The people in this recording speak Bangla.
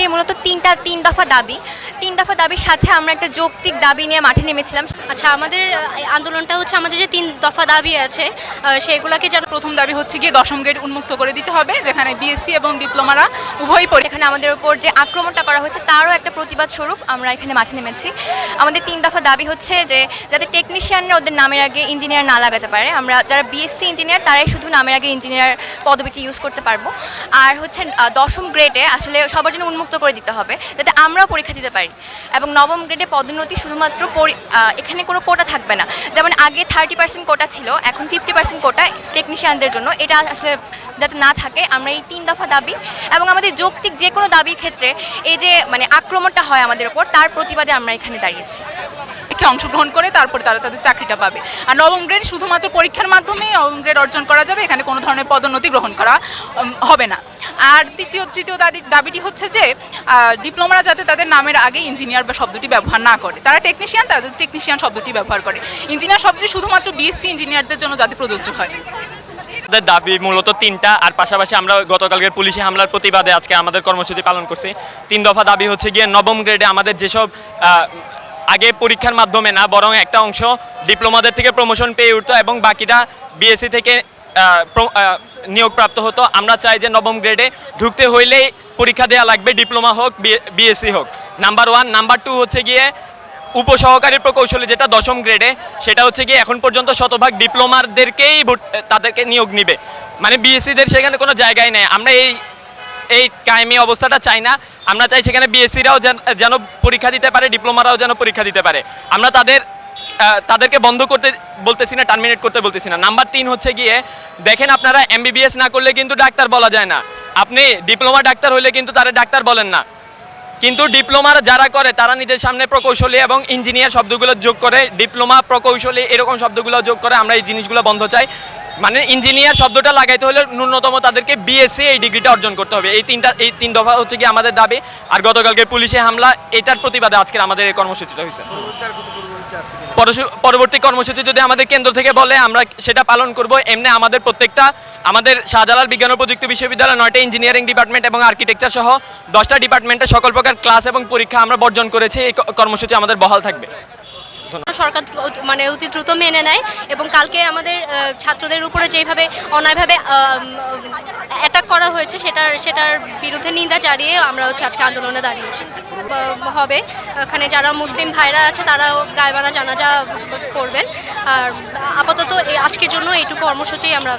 আমাদের মূলত তিনটা তিন দফা দাবি। তিন দফা দাবির সাথে আমরা একটা যৌক্তিক দাবি নিয়ে মাঠে নেমেছিলাম। আচ্ছা আমাদের আন্দোলনটা হচ্ছে আমাদের যে তিন দফা দাবি আছে সেগুলোকে যেন প্রথম দাবি হচ্ছে গিয়ে দশম গ্রেড উন্মুক্ত করে দিতে হবে যেখানে বিএসসি এবং ডিপ্লোমারা উভয়ই পরীক্ষা এখানে আমাদের উপর যে আক্রমণটা করা হয়েছে তারও একটা প্রতিবাদ স্বরূপ আমরা এখানে মাঠে নেমেছি। আমাদের তিন দফা দাবি হচ্ছে যে যাতে টেকনিশিয়ানরা ওদের নামের আগে ইঞ্জিনিয়ার না লাগাতে পারে। আমরা যারা বিএসসি ইঞ্জিনিয়ার তারাই শুধু নামের আগে ইঞ্জিনিয়ার পদবিটি ইউজ করতে পারব। আর হচ্ছে দশম গ্রেডে আসলে সবার জন্য উন্মুক্ত করে দিতে হবে যাতে আমরাও পরীক্ষা দিতে পারি। এবং নবম গ্রেডে পদোন্নতি শুধুমাত্র এখানে কোনো কোটা থাকবে না। যেমন আগে থার্টি পার্সেন্ট কোটা ছিল, এখন ফিফটি পার্সেন্ট কোটা টেকনিশিয়ানদের জন্য। এটা আসলে যাতে না থাকে, আমরা এই তিন দফা দাবি এবং আমাদের যৌক্তিক যে কোনো দাবির ক্ষেত্রে এই যে মানে আক্রমণটা হয় আমাদের ওপর, তার প্রতিবাদে আমরা এখানে দাঁড়িয়েছি। পরীক্ষায় অংশগ্রহণ করে তারপরে তারা তাদের চাকরিটা পাবে। আর নবম গ্রেড শুধুমাত্র পরীক্ষার মাধ্যমে নবম গ্রেড অর্জন করা যাবে, এখানে কোনো ধরনের পদোন্নতি গ্রহণ করা হবে না। আর তৃতীয় তৃতীয় দাবি- দাবিটি হচ্ছে যে ডিপ্লোমারা যাতে তাদের নামের আগে ইঞ্জিনিয়ার বা শব্দটি ব্যবহার না করে। তারা টেকনিশিয়ান তারা যাতে টেকনিশিয়ান শব্দটি ব্যবহার করে। ইঞ্জিনিয়ার শব্দটি শুধুমাত্র বিএসসি ইঞ্জিনিয়ারদের জন্য যাতে প্রযোজ্য হয়। আমাদের দাবি মূলত তিনটা, আর পাশাপাশি আমরা গতকালকের পুলিশি হামলার প্রতিবাদে আজকে আমাদের কর্মসূচি পালন করছি। তিন দফা দাবি হচ্ছে গিয়ে নবম গ্রেডে আমাদের যেসব আগে পরীক্ষার মাধ্যমে না, বরং একটা অংশ ডিপ্লোমাদের থেকে প্রমোশন পেয়ে উঠতো এবং বাকিটা বিএসসি থেকে নিয়োগপ্রাপ্ত হতো। আমরা চাই যে নবম গ্রেডে ঢুকতে হইলেই পরীক্ষা দেওয়া লাগবে, ডিপ্লোমা হোক বিএসসি হোক। নাম্বার ওয়ান নাম্বার টু হচ্ছে গিয়ে উপসহকারী প্রকৌশলী যেটা দশম গ্রেডে সেটা হচ্ছে গিয়ে এখন পর্যন্ত শতভাগ ডিপ্লোমারদেরকেই তাদেরকে নিয়োগ নিবে। মানে বিএসসিদের সেখানে কোনো জায়গায় নেই। আমরা এই এই কায়েমি অবস্থাটা চাই না। আমরা চাই সেখানে বিএসসিরাও যেন পরীক্ষা দিতে পারে, ডিপ্লোমারাও যেন পরীক্ষা দিতে পারে। আমরা তাদের তাদেরকে বন্ধ করতে বলতেছি না টার্মিনেট করতে বলতেছি না। নাম্বার তিন হচ্ছে গিয়ে, দেখেন আপনারা এমবিবিএস না করলে কিন্তু ডাক্তার বলা যায় না। আপনি ডিপ্লোমা ডাক্তার হলে কিন্তু তারা ডাক্তার বলেন না। কিন্তু ডিপ্লোমার যারা করে, তারা নিজের সামনে প্রকৌশলী এবং ইঞ্জিনিয়ার শব্দগুলো যোগ করে। ডিপ্লোমা, প্রকৌশলী এরকম শব্দগুলো যোগ করে, আমরা এই জিনিসগুলো বন্ধ চাই। মানে ইঞ্জিনিয়ার শব্দটা লাগাইতে হলে ন্যূনতম তাদেরকে বিএসসি এই ডিগ্রিটা অর্জন করতে হবে। এই তিনটা, এই তিন দফা হচ্ছে কি আমাদের দাবি। আর গতকালকে পুলিশে হামলা, এটার প্রতিবাদে আজকের আমাদের এই কর্মসূচিটা হয়েছে পরবর্তী কর্মসূচি যদি আমাদের কেন্দ্র থেকে বলে, আমরা সেটা পালন করব। এমনি আমাদের প্রত্যেকটা, আমাদের শাহজালাল বিজ্ঞান ও প্রযুক্তি বিশ্ববিদ্যালয় নয়টা ইঞ্জিনিয়ারিং ডিপার্টমেন্ট এবং আর্কিটেকচার সহ দশটা ডিপার্টমেন্টে সকল প্রকার ক্লাস এবং পরীক্ষা আমরা বর্জন করেছি। এই কর্মসূচি আমাদের বহাল থাকবে। সরকার মানে অতি দ্রুত মেনে নেয় এবং কালকে আমাদের ছাত্রদের উপরে যেভাবে অন্যায়ভাবে অ্যাটাক করা হয়েছে সেটার সেটার বিরুদ্ধে নিন্দা জানিয়ে আমরা হচ্ছে আজকে আন্দোলনে দাঁড়িয়েছি। হবে। ওখানে যারা মুসলিম ভাইরা আছে তারাও গায়বানা জানাজা করবেন। আর আপাতত আজকের জন্য এইটুকু কর্মসূচি আমরা